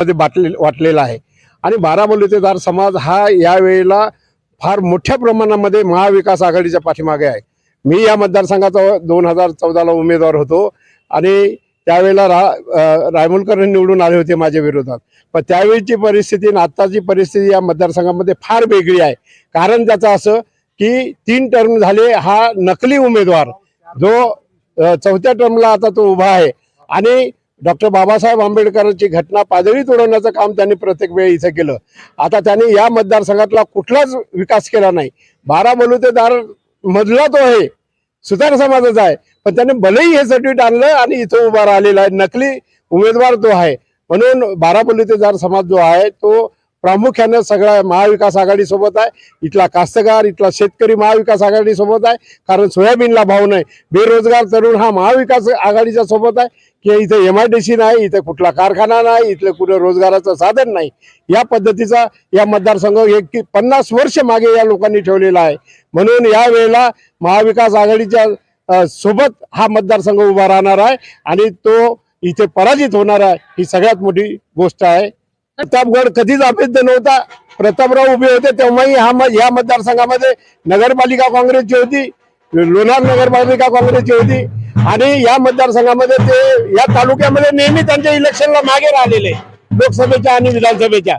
मध्ये बाटले वाटलेला आहे. आणि बाराबोलीतेदार समाज हा यावेळेला फार मोठ्या प्रमाणामध्ये महाविकास आघाडीच्या पाठीमागे आहे. मी या मतदारसंघाचा दोन हजार चौदाला उमेदवार होतो आणि त्यावेळेला रा रायमुलकर निवडून आले होते माझ्या विरोधात. पण त्यावेळीची परिस्थिती आणि आत्ताची परिस्थिती या मतदारसंघामध्ये फार वेगळी आहे. कारण त्याचं असं की तीन टर्म झाले हा नकली उमेदवार जो चौथ्या टर्मला आता तो उभा आहे. आणि डॉक्टर बाबासाहेब आंबेडकरांची घटना पादळी तोडवण्याचं काम त्यांनी प्रत्येक वेळी इथं केलं. आता त्यांनी या मतदारसंघातला कुठलाच विकास केला नाही. बारा बलुतेदार मधला तो आहे. सुतार समाजाचा आहे. पण त्याने भलेही हे सर्टिफिकेट आणलं आणि इथं उभा राहिलेला आहे. नकली उमेदवार तो आहे. म्हणून बारा बलुतेदार समाज जो आहे तो प्रामुख्यानं सगळ्या महाविकास आघाडीसोबत आहे. इथला कास्तकार इथला शेतकरी महाविकास आघाडीसोबत आहे. कारण सोयाबीनला भाव नाही. बेरोजगार तरुण हा महाविकास आघाडीच्या सोबत आहे. की इथे एम आय डी सी नाही इथे कुठला कारखाना नाही इथलं कुठं रोजगाराचं साधन नाही. या पद्धतीचा या मतदारसंघ एक पन्नास वर्ष मागे या लोकांनी ठेवलेला आहे. म्हणून या वेळेला महाविकास आघाडीच्या सोबत हा मतदारसंघ उभा राहणार आहे. आणि तो इथे पराजित होणार आहे ही सगळ्यात मोठी गोष्ट आहे. प्रतापगड कधीच अपेक्षित नव्हता. प्रतापराव उभे होते तेव्हाही हा या मतदारसंघामध्ये नगरपालिका काँग्रेसची होती लोणार नगरपालिका काँग्रेसची होती आणि या मतदारसंघामध्ये ते या तालुक्यामध्ये नेहमी त्यांच्या इलेक्शनला मागे राहिलेले लोकसभेच्या आणि विधानसभेच्या.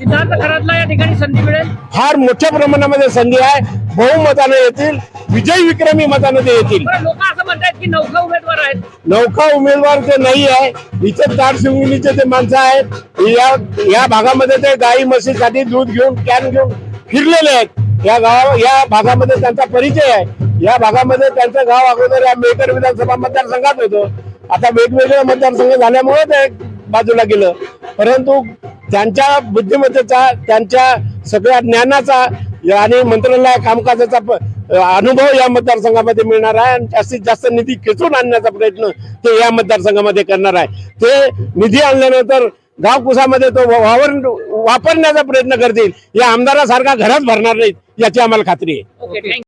सिद्धार्थ खरातला या ठिकाणी संधी मिळेल? फार मोठ्या प्रमाणामध्ये संधी आहे. बहुमताने येतील. विजय विक्रमी मताने ते येतील. लोक असं म्हणतात की नौका उमेदवार आहेत. नौका उमेदवार ते नाही आहे. इथे तारशिवणीचे ते माणसं आहेत. या या भागामध्ये ते गाई म्हशीसाठी दूध घेऊन कॅन घेऊन फिरलेले आहेत. या गाव या भागामध्ये त्यांचा परिचय आहे. या भागामध्ये त्यांचं गाव अगोदर या मेकर विधानसभा मतदारसंघात होतं. आता वेगवेगळे मतदारसंघ झाल्यामुळे ते बाजूला गेलं. परंतु त्यांच्या बुद्धिमत्तेचा त्यांच्या सगळ्या ज्ञानाचा आणि मंत्रालय कामकाजाचा अनुभव या मतदारसंघामध्ये मिळणार आहे आणि जास्तीत जास्त निधी खेचून आणण्याचा प्रयत्न ते या मतदारसंघामध्ये करणार आहे. ते निधी आणल्यानंतर गावकुसामध्ये तो वावर वापरण्याचा प्रयत्न करतील. या आमदारासारखा घरात भरणार नाहीत याची आम्हाला खात्री आहे.